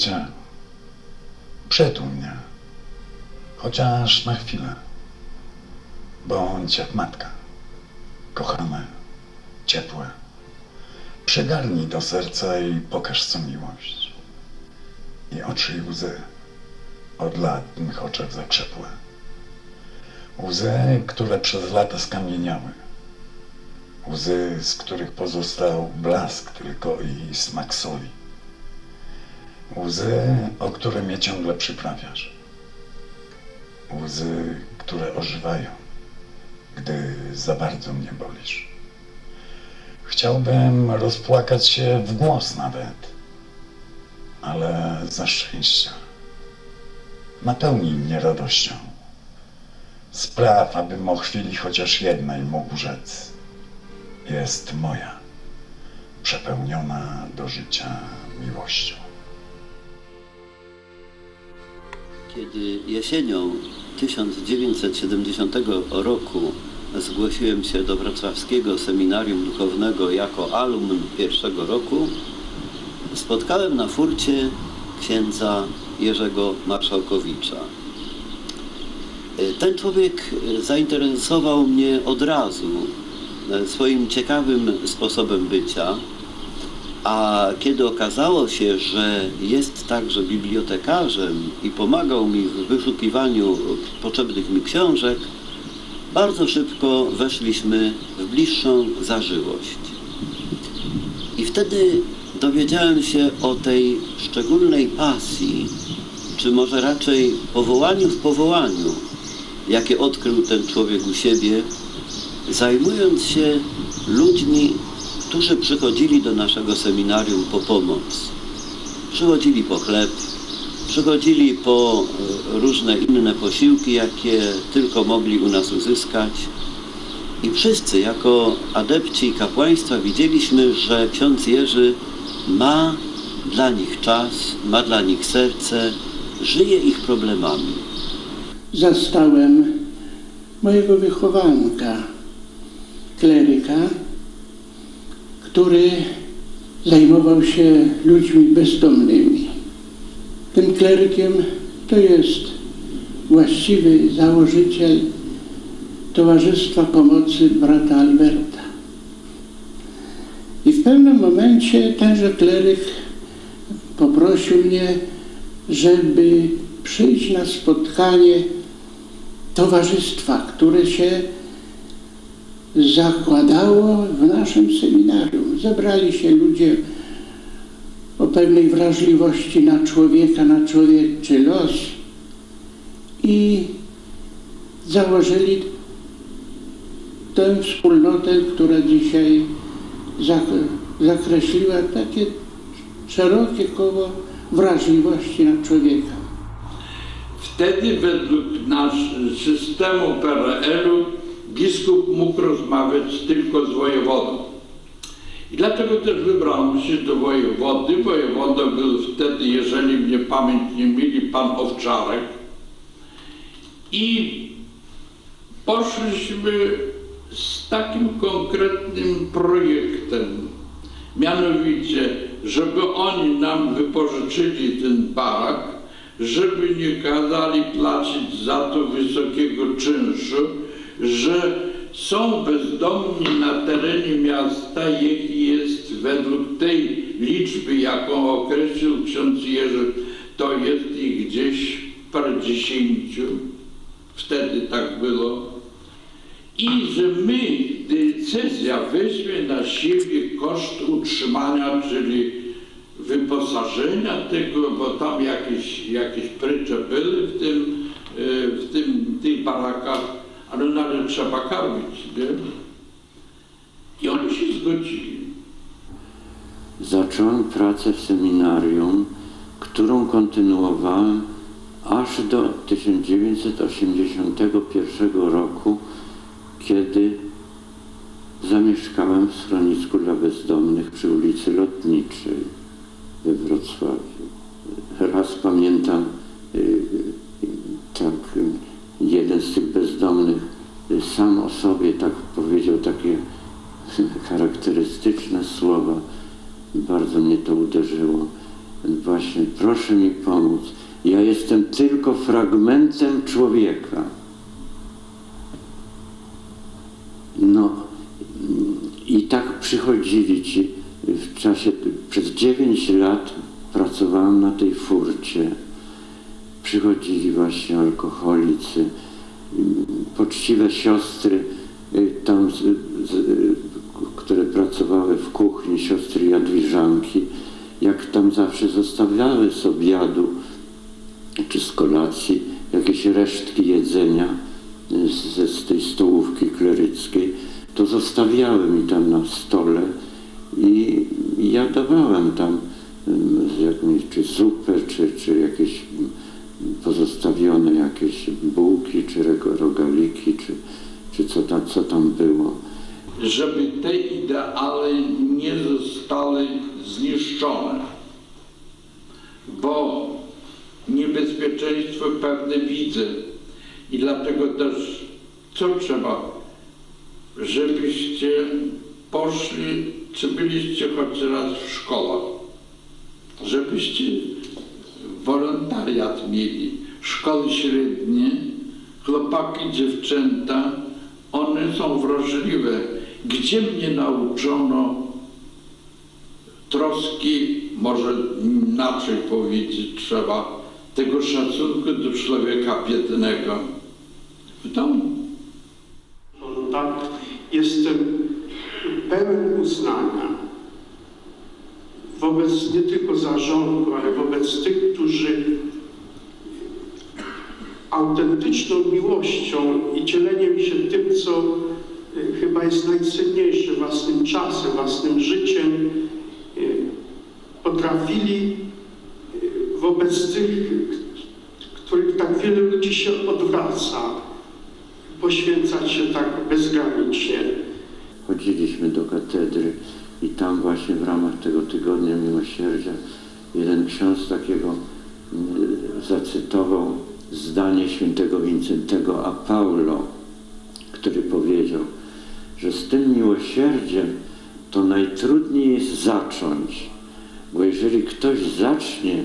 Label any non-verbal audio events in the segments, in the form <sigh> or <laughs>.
cię. Przytul mnie. Chociaż na chwilę. Bądź jak matka. Kochane, ciepłe. Przygarnij do serca i pokaż co miłość. I oczy i łzy od lat w mych oczach zakrzepłe. Łzy, które przez lata skamieniały. Łzy, z których pozostał blask tylko i smak soli. Łzy, o które mnie ciągle przyprawiasz. Łzy, które ożywają, gdy za bardzo mnie bolisz. Chciałbym rozpłakać się w głos nawet, ale za szczęścia. Napełnij mnie radością. Spraw, abym o chwili chociaż jednej mógł rzec. Jest moja, przepełniona do życia miłością. Kiedy jesienią 1970 roku zgłosiłem się do wrocławskiego seminarium duchownego jako alumn pierwszego roku, spotkałem na furcie księdza Jerzego Marszałkowicza. Ten człowiek zainteresował mnie od razu swoim ciekawym sposobem bycia, a kiedy okazało się, że jest także bibliotekarzem i pomagał mi w wyszukiwaniu potrzebnych mi książek, bardzo szybko weszliśmy w bliższą zażyłość. I wtedy dowiedziałem się o tej szczególnej pasji, czy może raczej powołaniu w powołaniu, jakie odkrył ten człowiek u siebie, zajmując się ludźmi, którzy przychodzili do naszego seminarium po pomoc. Przychodzili po chleb, przychodzili po e, różne inne posiłki, jakie tylko mogli u nas uzyskać. I wszyscy, jako adepci kapłaństwa, widzieliśmy, że ksiądz Jerzy ma dla nich czas, ma dla nich serce, żyje ich problemami. zastałem mojego wychowanka, kleryka, który zajmował się ludźmi bezdomnymi. Tym klerykiem to jest właściwy założyciel Towarzystwa Pomocy Brata Alberta. I w pewnym momencie tenże kleryk poprosił mnie, żeby przyjść na spotkanie towarzystwa, które się zakładało w naszym seminarium. Zebrali się ludzie o pewnej wrażliwości na człowieka, na człowieczczy los i założyli tę wspólnotę, która dzisiaj zak- zakreśliła takie szerokie koło wrażliwości na człowieka. Wtedy według nasz, systemu PRL-u biskup mógł rozmawiać tylko z wojewodą. I dlatego też wybrałem się do wojewody. Wojewodą był wtedy, jeżeli mnie pamięć nie myli, pan Owczarek. I poszliśmy z takim konkretnym projektem, mianowicie, żeby oni nam wypożyczyli ten barak, żeby nie kazali płacić za to wysokiego czynszu, że są bezdomni na terenie miasta, jaki jest według tej liczby, jaką określił ksiądz Jerzy, to jest ich gdzieś parę dziesięciu, wtedy tak było. I że my, decyzja weźmie na siebie koszt utrzymania, czyli wyposażenia tego, bo tam jakieś, jakieś prycze były w tym, e, w tym, tych barakach, ale nawet trzeba karmić, nie? I oni się zgodzili. Zacząłem pracę w seminarium, którą kontynuowałem aż do 1981 roku, kiedy zamieszkałem w schronisku dla bezdomnych przy ulicy Lotniczej we Wrocławiu. Raz pamiętam, y, y, tak, y, jeden z tych bezdomnych y, sam o sobie tak powiedział takie <laughs> charakterystyczne słowa. Bardzo mnie to uderzyło. właśnie proszę mi pomóc. Ja jestem tylko fragmentem człowieka. No i tak przychodzili ci w czasie, przez 9 lat pracowałem na tej furcie. Przychodzili właśnie alkoholicy, poczciwe siostry, y, tam, z, z, y, które pracowały w kuchni, siostry jadwiżanki, jak tam zawsze zostawiały z obiadu czy z kolacji jakieś resztki jedzenia y, ze, z tej stołówki kleryckiej, to zostawiały mi tam na stole i ja dawałem tam z jakąś, czy zupę, czy, czy jakieś pozostawione jakieś bułki, czy rogaliki, czy, czy co, tam, co tam było. żeby te ideały nie zostały zniszczone. Bo niebezpieczeństwo pewne widzę i dlatego też co trzeba, żebyście poszli, czy byliście choć raz w szkołach, żebyście wolontariat mieli, szkoły średnie, chłopaki, dziewczęta, one są wrażliwe. Gdzie mnie nauczono troski, może inaczej powiedzieć trzeba, tego szacunku do człowieka biednego w domu. tak, jestem pełen uznania wobec nie tylko zarządu, ale wobec tych, którzy autentyczną miłością i dzieleniem się tym, co y, chyba jest najcenniejsze, własnym czasem, własnym życiem, y, potrafili y, wobec tych, których tak wiele ludzi się odwraca, poświęcać się tak bezgranicznie. chodziliśmy do katedry i tam właśnie w ramach tego tygodnia miłosierdzia jeden ksiądz takiego mm, zacytował zdanie świętego Wincentego a Paulo, który powiedział, że z tym miłosierdziem to najtrudniej jest zacząć, bo jeżeli ktoś zacznie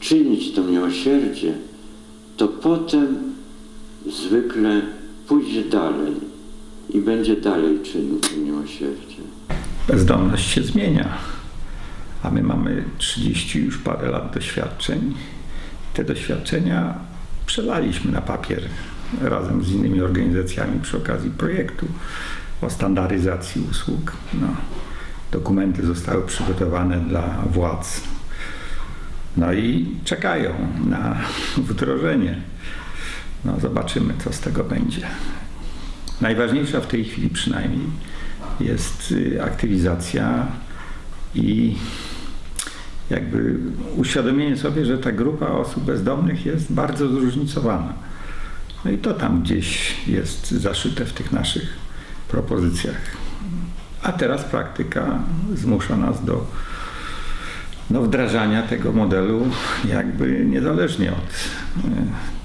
czynić to miłosierdzie, to potem zwykle pójdzie dalej i będzie dalej czynił to miłosierdzie. Bezdomność się zmienia. A my mamy 30 już parę lat doświadczeń. Te doświadczenia przelaliśmy na papier razem z innymi organizacjami przy okazji projektu o standaryzacji usług. No, dokumenty zostały przygotowane dla władz. No i czekają na wdrożenie. No, zobaczymy, co z tego będzie. Najważniejsza w tej chwili przynajmniej jest y, aktywizacja i jakby uświadomienie sobie, że ta grupa osób bezdomnych jest bardzo zróżnicowana. No i to tam gdzieś jest zaszyte w tych naszych propozycjach. A teraz praktyka zmusza nas do, do wdrażania tego modelu jakby niezależnie od y,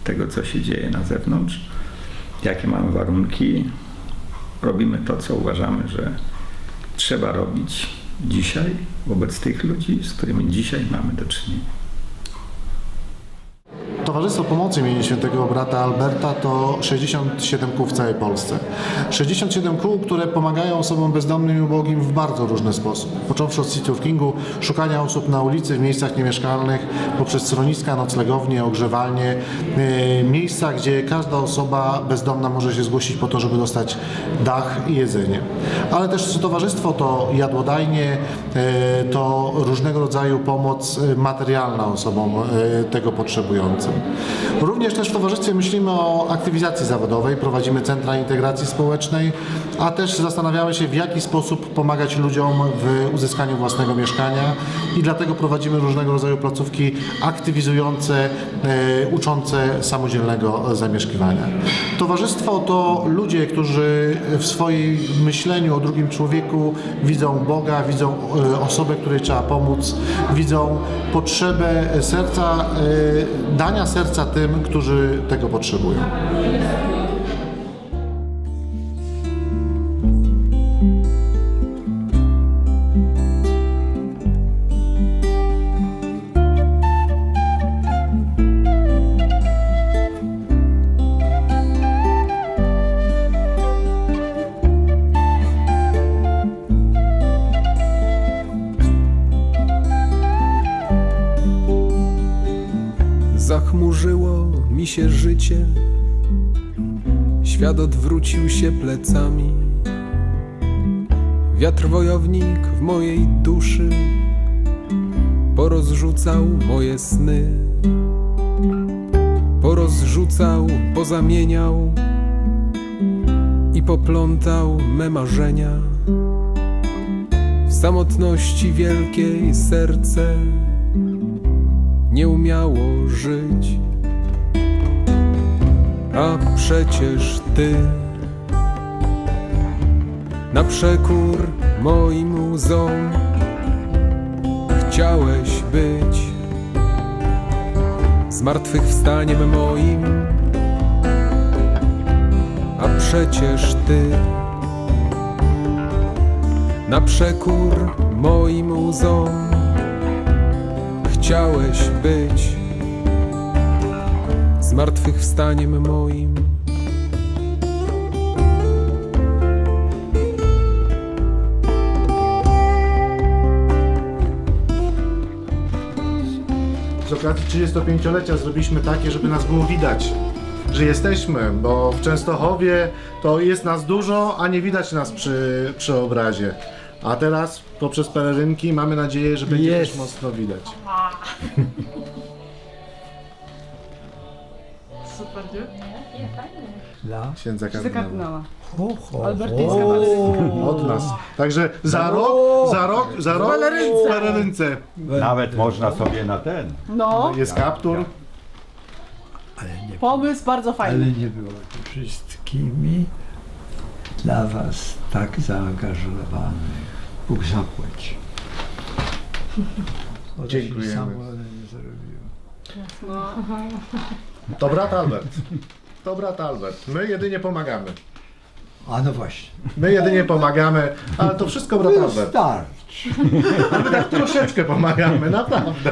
tego, co się dzieje na zewnątrz, jakie mamy warunki, robimy to, co uważamy, że trzeba robić dzisiaj wobec tych ludzi, z którymi dzisiaj mamy do czynienia. Towarzystwo Pomocy imienia świętego brata Alberta to 67 kół w całej Polsce. 67 kół, które pomagają osobom bezdomnym i ubogim w bardzo różny sposób. Począwszy od citywkingu, szukania osób na ulicy, w miejscach niemieszkalnych, poprzez schroniska, noclegownie, ogrzewalnie, yy, miejsca, gdzie każda osoba bezdomna może się zgłosić po to, żeby dostać dach i jedzenie. Ale też towarzystwo to jadłodajnie, yy, to różnego rodzaju pomoc yy, materialna osobom tego potrzebującym. Również też w towarzystwie myślimy o aktywizacji zawodowej, prowadzimy centra integracji społecznej, a też zastanawiamy się w jaki sposób pomagać ludziom w uzyskaniu własnego mieszkania i dlatego prowadzimy różnego rodzaju placówki aktywizujące, e, uczące samodzielnego zamieszkiwania. Towarzystwo to ludzie, którzy w swoim myśleniu o drugim człowieku widzą Boga, widzą e, osobę, której trzeba pomóc, widzą potrzebę serca, e, dania serca tym, którzy tego potrzebują. Życie, świat odwrócił się plecami. Wiatr wojownik w mojej duszy porozrzucał moje sny, porozrzucał, pozamieniał i poplątał me marzenia. W samotności wielkiej serce nie umiało żyć. A przecież ty na przekór moim łzom chciałeś być zmartwychwstaniem moim. A przecież ty na przekór moim łzom chciałeś być zmartwychwstaniem moim. Z okazji 35-lecia zrobiliśmy takie, żeby nas było widać, że jesteśmy, bo w Częstochowie to jest nas dużo, a nie widać nas przy, przy obrazie. A teraz poprzez pelerynki mamy nadzieję, że będzie też mocno widać. <laughs> Super, nie? Dla Księdza kardynała. Zakardynała. ho, ho, Albertyńska ho. Od nas. Także za rok, za rok, za rok w pelerynce. Nawet można sobie na ten. No, Jest kaptur. Ale nie, pomysł bardzo ale fajny. nie było tu wszystkimi dla was tak zaangażowanych. Bóg zapłać. Bo to się Dziękujemy. Samo nie zrobiło. <laughs> To brat Albert. To brat Albert. My jedynie pomagamy. A no właśnie. My jedynie pomagamy, ale to wszystko brat Albert. Wystarczy. My tak troszeczkę pomagamy, naprawdę.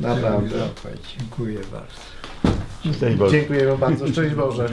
Naprawdę. Zapłać. Dziękuję bardzo. Szczęść Boże. Dziękujemy bardzo. Szczęść Boże.